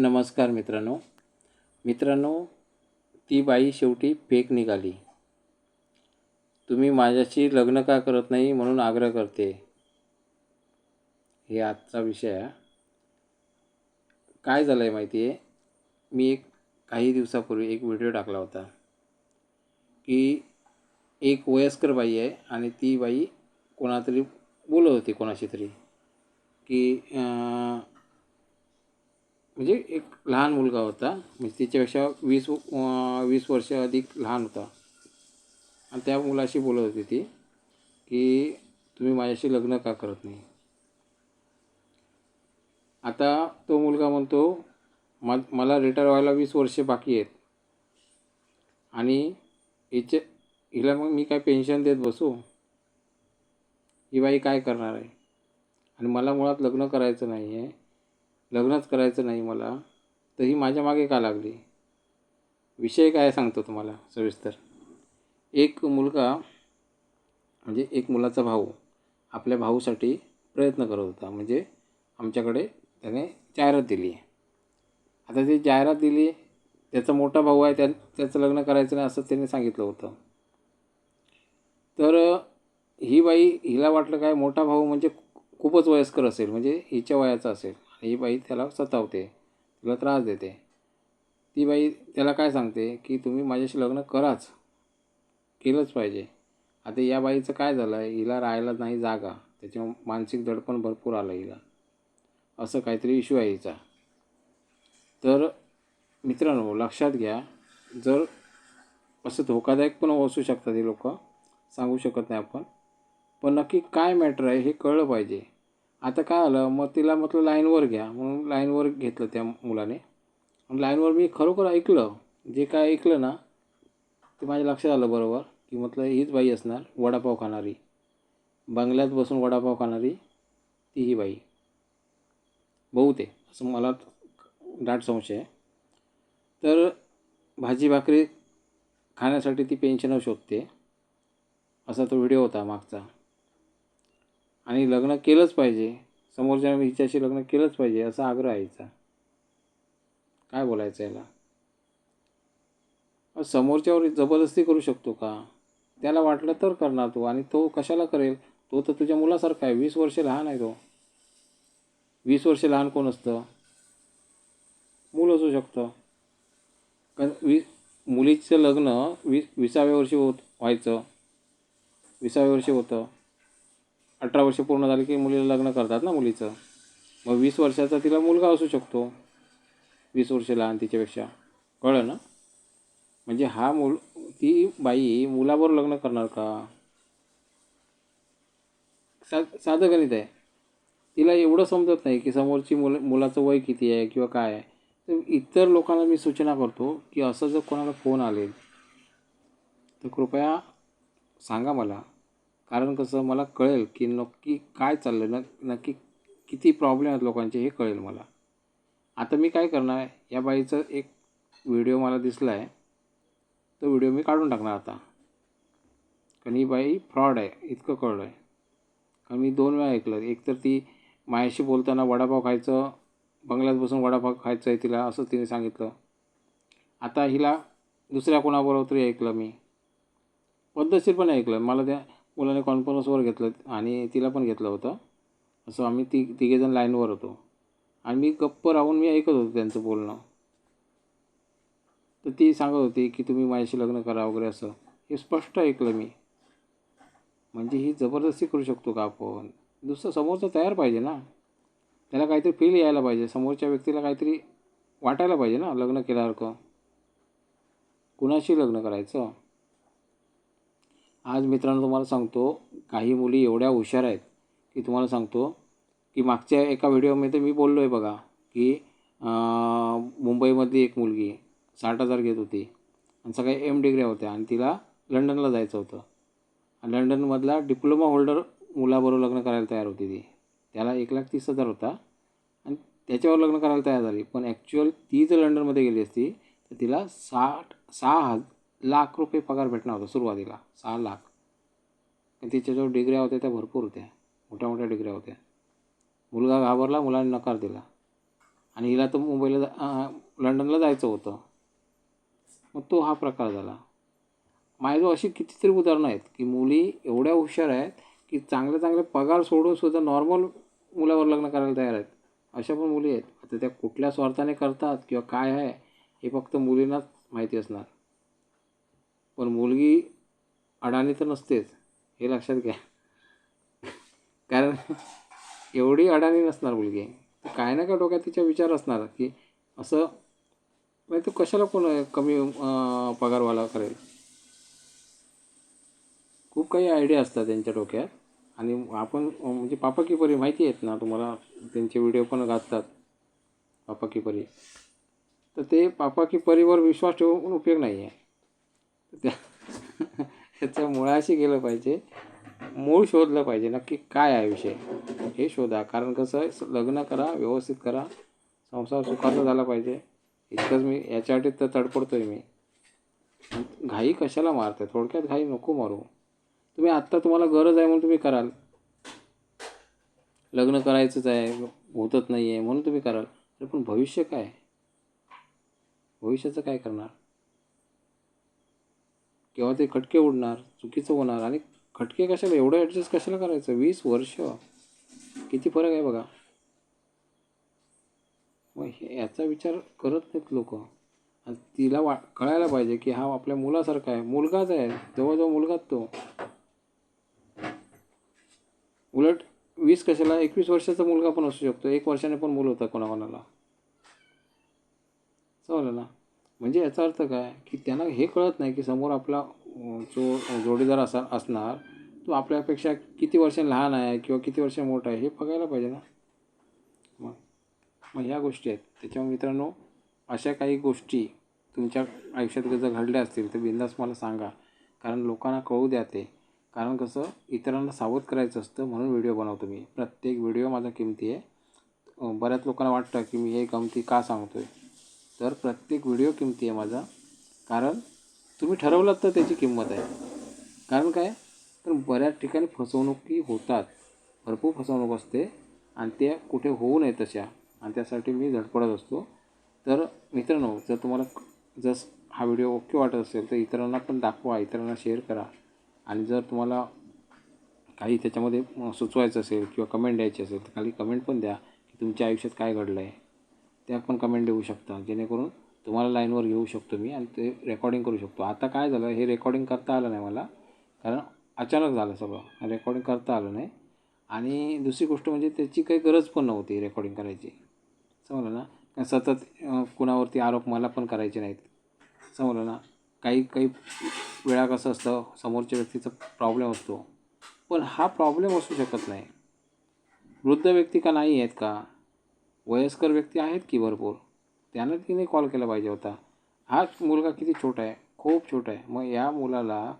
नमस्कार मित्रांनो. मित्रांनो ती बाई शेवटी फेक निघाली. तुम्ही माझ्याशी लग्न का करत नाही म्हणून आग्रह करते. हे आजचा विषय आहे. काय झालं आहे माहिती आहे मी एक काही दिवसापूर्वी एक व्हिडिओ टाकला होता की एक वयस्कर बाई आहे आणि ती बाई कोणातरी बोलत होती कोणाशी तरी की आ... म्हणजे एक लहान मुलगा होता. म्हणजे तिच्यापेक्षा वीस वीस वर्ष अधिक लहान होता. आणि त्या मुलाशी बोलत होती ती की तुम्ही माझ्याशी लग्न का करत नाही? आता तो मुलगा म्हणतो मा मला रिटायर व्हायला वीस वर्षे बाकी आहेत. आणि हिचे हिला मग मी काय पेन्शन देत बसू? ही बाई काय करणार आहे? आणि मला मुळात लग्न करायचं नाही आहे लग्नच करायचं नाही मला तर ही माझ्या मागे का लागली? विषय काय सांगतो तुम्हाला सविस्तर? एक मुलगा म्हणजे एक मुलाचा भाऊ आपल्या भाऊसाठी प्रयत्न करत होता. म्हणजे आमच्याकडे त्याने जाहिरात दिली. आता ती जाहिरात दिली त्याचा मोठा भाऊ आहे त्या त्याचं लग्न करायचं नाही असं त्याने सांगितलं होतं. तर ही बाई हिला वाटलं काय मोठा भाऊ म्हणजे खूपच वयस्कर असेल म्हणजे हिच्या वयाचा असेल. ही बाई त्याला सतावते तिला त्रास देते. ती बाई त्याला काय सांगते की तुम्ही माझ्याशी लग्न कराच केलंच पाहिजे. आता या बाईचं काय झालं आहे हिला राहायला नाही जागा त्याच्यामुळे मानसिक दडपण भरपूर आलं हिला. असं काहीतरी इश्यू आहे हिचा. तर मित्रांनो लक्षात घ्या जर असं धोकादायक पण असू शकतात हे लोक सांगू शकत नाही आपण. पण नक्की काय मॅटर आहे हे कळलं पाहिजे. आता काय आलं मग तिला म्हटलं लाईनवर घ्या. म्हणून लाईनवर घेतलं त्या मुलाने. लाईनवर मी खरोखर ऐकलं जे काय ऐकलं ना ते माझ्या लक्षात आलं बरोबर की म्हटलं हीच बाई असणार वडापाव खाणारी. बंगल्यात बसून वडापाव खाणारी ती ही बाई. बहुते असं मला दाट संशय आहे. तर भाजी भाकरी खाण्यासाठी ती पेन्शनर शोधते असा तो व्हिडिओ होता मागचा. आणि लग्न केलंच पाहिजे. समोरच्या हिच्याशी लग्न केलंच पाहिजे असा आग्रह आहे हिचा. काय बोलायचं याला? समोरच्यावर जबरदस्ती करू शकतो का? त्याला वाटलं तर करणार तो आणि तो कशाला करेल? तो तर तुझ्या मुलासारखा आहे. वीस वर्ष लहान आहे तो. वीस वर्ष लहान कोण असतं? मूल असू शकतं. कारण वी मुलीचं लग्न वीस विसाव्या वर्षी होत व्हायचं. विसाव्या वर्षी होतं. अठरा वर्ष पूर्ण झाली की मुलीला लग्न करतात ना मुलीचं. मग वीस वर्षाचा तिला मुलगा असू शकतो. वीस वर्ष लहान तिच्यापेक्षा. कळलं ना? म्हणजे हा मुल ती बाई मुलाबरोबर लग्न करणार का? सा साधं गणित आहे. तिला एवढं समजत नाही की समोरची मुल मुलाचं वय किती आहे किंवा काय आहे. तर इतर लोकांना मी सूचना करतो की असं जर कोणाला फोन आले तर कृपया सांगा मला. कारण कसं मला कळेल की नक्की काय चाललं न नक्की किती प्रॉब्लेम आहेत लोकांचे हे कळेल मला. आता मी काय करणार या बाईचं एक व्हिडिओ मला दिसला आहे तो व्हिडिओ मी काढून टाकणार आता. कारण ही बाई फ्रॉड आहे इतकं कळलं आहे. कारण मी दोन वेळा ऐकलं एक तर ती मायाशी बोलताना वडापाव खायचं बंगल्यात बसून वडापाव खायचं आहे तिला असं तिने सांगितलं. आता हिला दुसऱ्या कोणाबरोबर तरी ऐकलं मी. पद्धतशीर पण ऐकलं. मला त्या मुलाने कॉन्फरन्सवर घेतलं आणि तिला पण घेतलं होतं. असं आम्ही ती तिघेजण लाईनवर होतो. आणि मी गप्प राहून मी ऐकत होतो त्यांचं बोलणं. तर ती सांगत होती की तुम्ही माझ्याशी लग्न करा वगैरे असं. हे स्पष्ट ऐकलं मी. म्हणजे ही जबरदस्ती करू शकतो का आपण? दुसरं समोरचं तयार पाहिजे ना. त्याला काहीतरी फील यायला पाहिजे. समोरच्या व्यक्तीला काहीतरी वाटायला पाहिजे ना लग्न केल्यासारखं. कुणाशी लग्न करायचं? आज मित्रांनो तुम्हाला सांगतो काही मुली एवढ्या हुशार आहेत की तुम्हाला सांगतो की मागच्या एका व्हिडिओमध्ये मी बोललो आहे बघा की मुंबईमधली एक मुलगी साठ हजार घेत होती आणि सगळ्या एम डिग्र्या होत्या आणि तिला लंडनला जायचं होतं. आणि लंडनमधला डिप्लोमा होल्डर मुलाबरोबर लग्न करायला तयार होती ती. त्याला एक लाख तीस हजार होता आणि त्याच्यावर लग्न करायला तयार झाली. पण ॲक्च्युअल ती जर लंडनमध्ये गेली असती तर तिला साठ सहा हजार लाख रुपये पगार भेटणार होता सुरुवातीला सहा लाख. आणि तिच्याजवळ डिग्र्या होत्या त्या भरपूर होत्या मोठ्या मोठ्या डिग्र्या होत्या. मुलगा घाबरला मुलाने नकार दिला. आणि हिला तर मुंबईला जा लंडनला जायचं होतं. मग तो हा प्रकार झाला. माझ्याजवळ अशी कितीतरी उदाहरणं आहेत की मुली एवढ्या हुशार आहेत की चांगले चांगले पगार सोडून सुद्धा नॉर्मल मुलावर लग्न करायला तयार आहेत. अशा पण मुली आहेत. आता त्या कुठल्या स्वार्थाने करतात किंवा काय आहे हे फक्त मुलींनाच माहिती असणार. पण मुलगी अडाणी तर नसतेच हे लक्षात घ्या. कारण एवढी अडाणी नसणार मुलगी. तर काय ना काय डोक्यात तिच्या विचार असणार की असं म्हणजे तू कशाला कोण कमी पगारवाला करेल? खूप काही आयडिया असतात त्यांच्या डोक्यात. आणि आपण म्हणजे पापा की परी माहिती आहेत ना तुम्हाला त्यांचे व्हिडिओ पण गाजतात. पापा की परी. तर ते पापा की परीवर विश्वास ठेवून उपयोग नाही आहे त्या त्याच्या मुळाशी गेलं पाहिजे. मूळ शोधलं पाहिजे. नक्की काय आहे विषय? हे शोधा. कारण कसं आहे लग्न करा व्यवस्थित करा. संसार सुखाचा झाला पाहिजे. इतकंच मी याच्यासाठी तर तडपडतोय मी. घाई कशाला मारते थोडक्यात घाई नको मारू. तुम्ही आत्ता तुम्हाला गरज आहे म्हणून तुम्ही कराल. लग्न करायचंच आहे होतच नाही आहे म्हणून तुम्ही कराल. पण भविष्य काय? भविष्याचं काय करणार? केव्हा ते खटके उडणार चुकीचं होणार आणि खटके कशाला एवढं ॲडजस्ट कशाला करायचं? वीस वर्ष. किती फरक आहे बघा. मग हे याचा विचार करत नाहीत लोक. आणि तिला वा कळायला पाहिजे की हा आपल्या मुलासारखा आहे. मुलगाच आहे. जवळजवळ मुलगाच तो. उलट वीस कशाला एकवीस वर्षाचा मुलगा पण असू शकतो. एक वर्षाने पण मुलं होतं कोणाकोणाला. चालेल ना? म्हणजे याचा अर्थ काय? की त्यांना हे कळत नाही की समोर आपला जो जोडीदार असा असणार तो आपल्यापेक्षा किती वर्ष लहान आहे किंवा किती वर्ष मोठा आहे हे बघायला पाहिजे ना? मग मग ह्या गोष्टी आहेत. त्याच्यामुळे मित्रांनो अशा काही गोष्टी तुमच्या आयुष्यात जर घडल्या असतील तर बिंदास मला सांगा. कारण लोकांना कळू द्या ते. कारण कसं इतरांना सावध करायचं असतं म्हणून व्हिडिओ बनवतो मी. प्रत्येक व्हिडिओ माझा किमती आहे. बऱ्याच लोकांना वाटतं की मी हे गमती का सांगतो आहे तर प्रत्येक व्हिडिओ किमती आहे माझा. कारण तुम्ही ठरवलात तर त्याची किंमत आहे. कारण काय? तर बऱ्याच ठिकाणी फसवणुकी होतात. भरपूर फसवणूक असते आणि त्या कुठे होऊ नये तशा. आणि त्यासाठी मी झडपडत असतो. तर मित्रांनो जर तुम्हाला जर हा व्हिडिओ ओके वाटत असेल तर इतरांना पण दाखवा इतरांना शेअर करा. आणि जर तुम्हाला काही त्याच्यामध्ये सुचवायचं असेल किंवा कमेंट द्यायची असेल तर खाली कमेंट पण द्या की तुमच्या आयुष्यात काय घडलं आहे त्या पण कमेंट देऊ शकता. जेणेकरून तुम्हाला लाईनवर घेऊ शकतो मी आणि ते रेकॉर्डिंग करू शकतो. आता काय झालं हे रेकॉर्डिंग करता आलं नाही मला. कारण अचानक झालं सगळं. रेकॉर्डिंग करता आलं नाही. आणि दुसरी गोष्ट म्हणजे त्याची काही गरज पण नव्हती रेकॉर्डिंग करायची. समजलं ना. सतत कुणावरती आरोप मला पण करायचे नाहीत. समजलं ना. काही काही वेळा कसं असतं समोरच्या व्यक्तीचा प्रॉब्लेम असतो. पण हा प्रॉब्लेम असू शकत नाही. वृद्ध व्यक्ती का नाही आहेत का? वयस्कर व्यक्ती आहेत की भरपूर. त्यानं तिने कॉल केला पाहिजे होता. हा मुलगा किती छोटा आहे खूप छोटा आहे. मग या मुलाला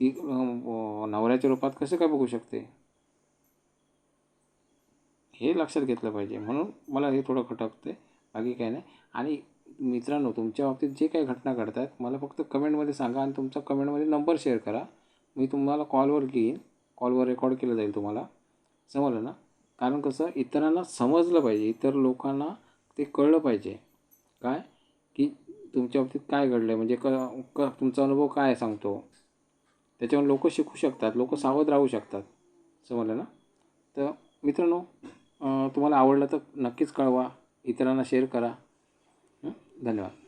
ती नवऱ्याच्या रूपात कसं काय बघू शकते? हे लक्षात घेतलं पाहिजे. म्हणून मला हे थोडं खटकते बाकी काही नाही. आणि मित्रांनो तुमच्या बाबतीत जे काही घटना घडतात मला फक्त कमेंटमध्ये सांगा आणि तुमचा कमेंटमध्ये नंबर शेअर करा. मी तुम्हाला कॉलवर घेईन. कॉलवर रेकॉर्ड केलं जाईल तुम्हाला. समजलं ना? कारण कसं इतरांना समजलं पाहिजे इतर लोकांना ते कळलं पाहिजे. काय? की तुमच्या बाबतीत काय घडलं आहे म्हणजे क क तुमचा अनुभव काय सांगतो. त्याच्यावर लोक शिकू शकतात लोक सावध राहू शकतात. समजलं ना? तर मित्रांनो तुम्हाला आवडलं तर नक्कीच कळवा इतरांना शेअर करा. धन्यवाद.